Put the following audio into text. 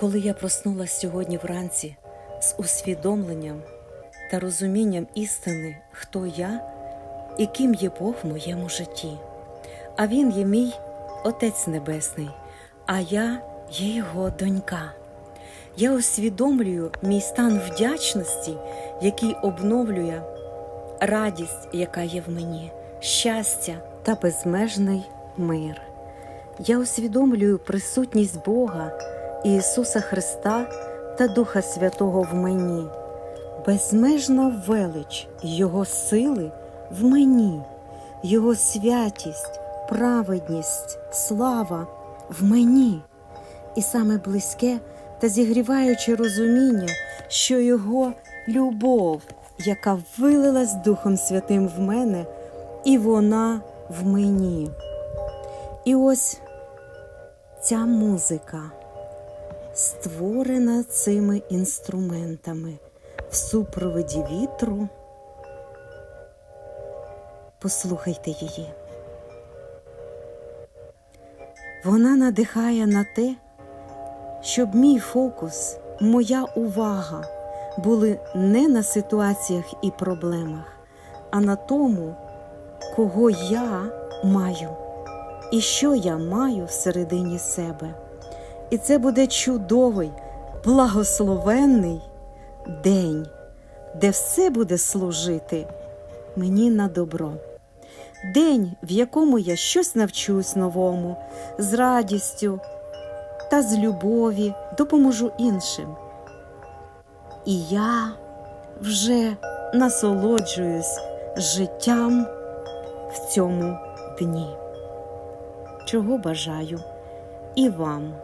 Коли я проснулася сьогодні вранці з усвідомленням та розумінням істини, хто я і ким є Бог в моєму житті, а Він є мій Отець Небесний, а я є Його донька. Я усвідомлюю мій стан вдячності, який обновлює радість, яка є в мені, щастя та безмежний мир. Я усвідомлюю присутність Бога, Ісуса Христа та Духа Святого в мені, безмежна велич Його сили в мені, Його святість, праведність, слава в мені, і саме близьке та зігріваюче розуміння, що Його любов, яка вилилась Духом Святим в мене, і вона в мені. І ось ця музика створена цими інструментами в супроводі вітру. Послухайте її. Вона надихає на те, щоб мій фокус, моя увага були не на ситуаціях і проблемах, а на тому, кого я маю і що я маю всередині себе. І це буде чудовий, благословенний день, де все буде служити мені на добро. День, в якому я щось навчусь новому, з радістю та з любові допоможу іншим. І я вже насолоджуюсь життям в цьому дні чого бажаю і вам.